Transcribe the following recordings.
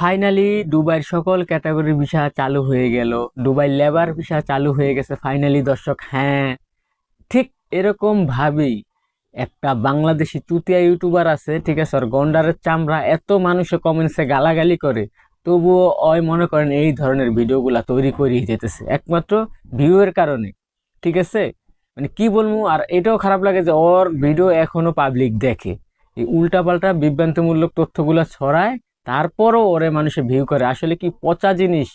Finally দুবাইয়ের সকল ক্যাটাগরির ভিসা চালু হয়ে গেল। দুবাই লেবার ভিসা চালু হয়ে গেছে ফাইনালি দর্শক হ্যাঁ ঠিক এরকম ভাবেই একটা বাংলাদেশি চুতিয়া ইউটিউবার আছে, ঠিক আছে আর গন্ডারের চামড়া এত মানুষে কমেন্টসে গালাগালি করে, তবুও ওই মনে করেন এই ধরনের ভিডিওগুলা তৈরি করেই যেতেছে একমাত্র ভিউয়ের কারণে, ঠিক আছে? মানে কি বলব, আর এটাও খারাপ লাগে যে ওর ভিডিও এখনও পাবলিক দেখে। এই উল্টাপাল্টা বিভ্রান্তিমূলক তথ্যগুলো ছড়ায় তারপরও ওরে মানুষে ভিউ করে। আসলে কি পচা জিনিস?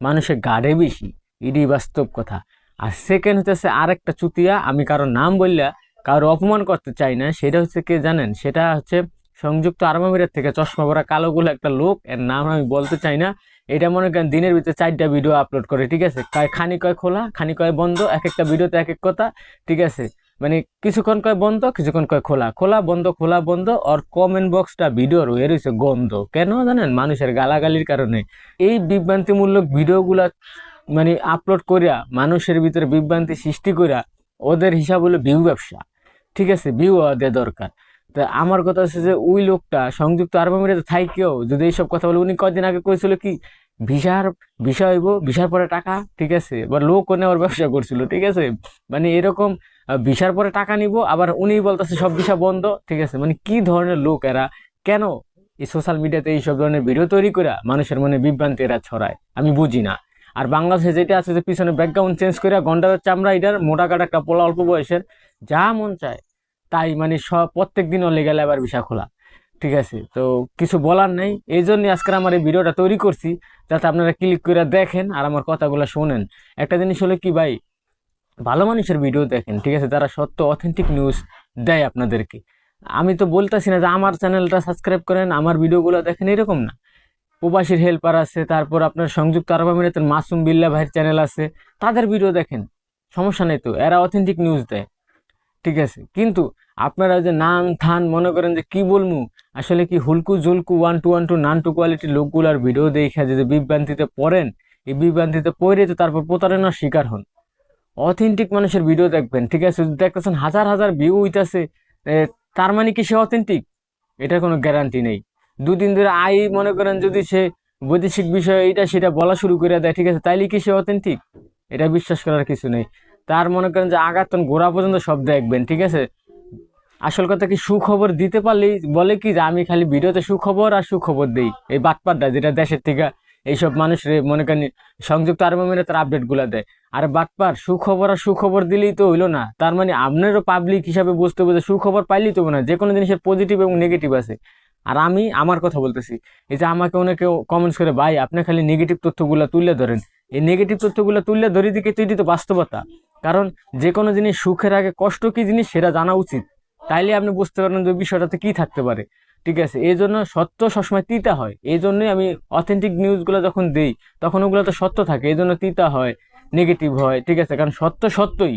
মানুষের গাড়ে বেশি। এটাই বাস্তব কথা। আর সেকেন্ড হচ্ছে আরেকটা চুতিয়া। আমি কারোর নাম বললা কারও অপমান করতে চাই না। সেটা হচ্ছে কে জানেন? সেটা হচ্ছে সংযুক্ত আরব থেকে চশমা পরা কালোগুলো একটা লোক। এর নাম আমি বলতে চাই না। এটা মনে করেন দিনের ভিতরে চারটা ভিডিও আপলোড করে। ঠিক আছে? খানি কয় খোলা, খানি কয় বন্ধ, এক একটা ভিডিওতে এক এক কথা। ঠিক আছে? মানে কিছুক্ষণ কয় বন্ধ, কিছুক্ষণ কয় খোলা। খোলা, বন্ধ খোলা, বন্ধ, আর কমেন্ট বক্সটা ভিডিওর হয়ে রয়েছে গন্ধ। কেন জানেন? মানুষের গালাগালির কারণে। এই বিভ্রান্তিমূলক ভিডিওগুলা মানে আপলোড করিয়া মানুষের ভিতরে বিভ্রান্তি সৃষ্টি করিয়া ওদের হিসাব হলো ভিউ ব্যবসা। ঠিক আছে? ভিউ দেওয়া দরকার। তা আমার কথা হচ্ছে যে, ওই লোকটা, সংযুক্ত আরব আমিরাতে থাইকেও যদি এইসব কথা বলে, উনি কদিন আগে কইছিল কি, ভিসার, ভিসা হইব, ভিসার পরে টাকা ঠিক আছে? এবার লোক নেওয়ার ব্যবসা করছিল, ঠিক আছে? মানে এরকম ভিসার পরে টাকা নিব, আবার উনি বলতেছে, সব ভিসা বন্ধ। ঠিক আছে? মানে কি ধরনের লোক এরা? কেন এই সোশ্যাল মিডিয়াতে এইসব ধরনের ভিডিও তৈরি করে মানুষের মনে বিভ্রান্তি এরা ছড়ায়? আমি বুঝি না। আর বাংলাদেশে যেটা আছে যে পিছনে ব্যাকগ্রাউন্ড চেঞ্জ করে গন্ডারের চামড়া এটার মোটা কাটা একটা পোলা অল্প বয়সের, যা মন চায়, তাই মানে সব প্রত্যেক দিন লেগে আবার ভিসা খোলা। ঠিক আছে? তো কিছু বলার নেই। এই জন্যই আজকে আমার এই ভিডিওটা তৈরি করছি, যাতে আপনারা ক্লিক করে দেখেন আর আমার কথাগুলো শোনেন। একটা জিনিস হলো কি ভাই ভালো মানুষের ভিডিও দেখেন, ঠিক আছে? যারা সত্য অথেন্টিক নিউজ দেয় আপনাদেরকে। আমি তো বলতেছি না যে আমার চ্যানেলটা সাবস্ক্রাইব করেন, আমার ভিডিওগুলো দেখেন, এরকম না। প্রবাসীর হেল্পার আছে, তারপর আপনার সংযুক্ত আরব আমিরাতের মাসুম বিল্লা ভাইয়ের চ্যানেল আছে, তাদের ভিডিও দেখেন, সমস্যা নেই তো, এরা অথেন্টিক নিউজ দেয়, ঠিক আছে? কিন্তু আপনারা যে নান থান মনে করেন যে কি বলব আসলে কি হুলকু জুলকু ওয়ান টু ওয়ান টু নান টু কোয়ালিটির লোকগুলার ভিডিও দেখে যদি বিভ্রান্তিতে পড়েন, এই বিভ্রান্তিতে পড়ে তো তারপর প্রতারণার শিকার হন। অথেন্টিক মানুষের ভিডিও দেখবেন, ঠিক আছে? যদি দেখতেছেন হাজার হাজার ভিউ হইতাছে তার মানে কি সে অথেন্টিক এটার কোনো গ্যারান্টি নেই। দুদিন ধরে আই মনে করেন যদি সে বৈদেশিক বিষয় এটা সেটা বলা শুরু করে দেয়, ঠিক আছে? তাইলে কি সে অথেন্টিক এটা বিশ্বাস করার কিছু নেই। তার মনে করেন যে আগাতন গোড়া পর্যন্ত সব দেখবেন, ঠিক আছে? আসল কথা কি সুখবর দিতে পারলেই বলে কি যে আমি খালি ভিডিওতে সুখবর আর সুখবর দিই, এই বাটপাটটা যেটা দেশের থেকে এইসব মানুষের মনে করেন সংযুক্ত আরব আমিরাতের আপডেটগুলা দেয়। আর বাটপার, সুখবর আর সুখবর দিলেই তো হইল না। তার মানে আপনারও পাবলিক হিসাবে বুঝতে হবে যে সুখবর পাইলেই তো না। যে কোনো জিনিসের পজিটিভ এবং নেগেটিভ আছে। আর আমি আমার কথা বলতেছি, এই যে আমাকে অনেকে কমেন্টস করে, ভাই, আপনি খালি নেগেটিভ তথ্যগুলো তুলে ধরেন। এই নেগেটিভ তথ্যগুলো তুলে ধরে দিকে তো এটি তো বাস্তবতা। কারণ যে কোনো জিনিস সুখের আগে কষ্ট কি জিনিস সেটা জানা উচিত। তাইলে আপনি বুঝতে পারবেন যে বিষয়টাতে কি থাকতে পারে। ঠিক আছে? এই জন্য সত্য সবসময় তিতা হয়। এই জন্যই আমি অথেন্টিক নিউজগুলো যখন দেই, তখন ওগুলো তো সত্য থাকে। এই জন্য তিতা হয় নেগেটিভ হয়, ঠিক আছে? কারণ সত্য সত্যই।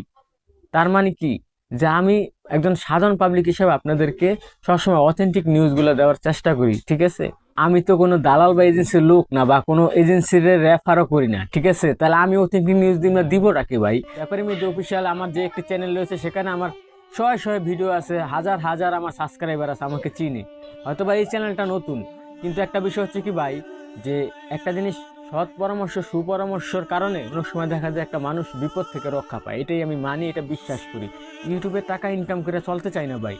তার মানে কি? যে আমি একজন সাধারণ পাবলিক হিসেবে আপনাদেরকে সবসময় অথেন্টিক নিউজগুলো দেওয়ার চেষ্টা করি, ঠিক আছে? আমি তো কোনো দালাল বা এজেন্সির লোক না বা কোনো এজেন্সির রেফারও করি না, ঠিক আছে? তাহলে আমি অথেন্টিক নিউজ দিব দিব রাখি ভাই? ব্যাপারে মিডিয়া অফিসিয়াল আমার যে একটি চ্যানেল রয়েছে, সেখানে আমার শয়ে শয়ে ভিডিও আছে, হাজার হাজার আমার সাবস্ক্রাইবার আছে, আমাকে চিনে। হয়তো বা এই চ্যানেলটা নতুন, কিন্তু একটা বিষয় হচ্ছে কি ভাই, যে একটা জিনিস সৎ পরামর্শ, সুপরামর্শর কারণে অনেক সময় দেখা যায় একটা মানুষ বিপদ থেকে রক্ষা পায়। এটাই আমি মানি, এটা বিশ্বাস করি। ইউটিউবে টাকা ইনকাম করে চলতে চাই না ভাই।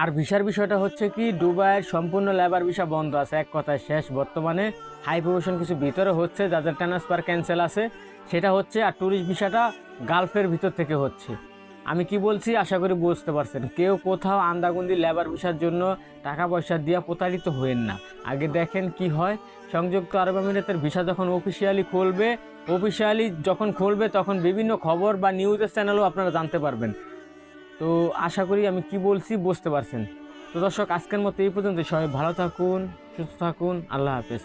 আর ভিসার বিষয়টা হচ্ছে কি দুবাইয়ের সম্পূর্ণ লেবার ভিসা বন্ধ আছে। এক কথায় শেষ, বর্তমানে হাই প্রমোশন কিছু ভিতরে হচ্ছে, যাদের ট্রান্সফার ক্যান্সেল আছে, সেটা হচ্ছে, আর ট্যুরিস্ট ভিসাটা গালফের ভিতর থেকে হচ্ছে। আমি কি বলছি? আশা করি বুঝতে পারছেন। কেউ কোথাও আন্দাগুন্দি লেবার ভিসার জন্য টাকা পয়সা দিয়ে প্রতারিত হয়েন না। আগে দেখেন কি হয়। সংযুক্ত আরব আমিরাতের ভিসা যখন অফিসিয়ালি খুলবে অফিসিয়ালি যখন খুলবে, তখন বিভিন্ন খবর বা নিউজের চ্যানেলও আপনারা জানতে পারবেন। তো আশা করি আমি কি বলছি বুঝতে পারছেন। তো দর্শক, আজকের মতো এই পর্যন্ত সবাই ভালো থাকুন, সুস্থ থাকুন। আল্লাহ হাফেজ।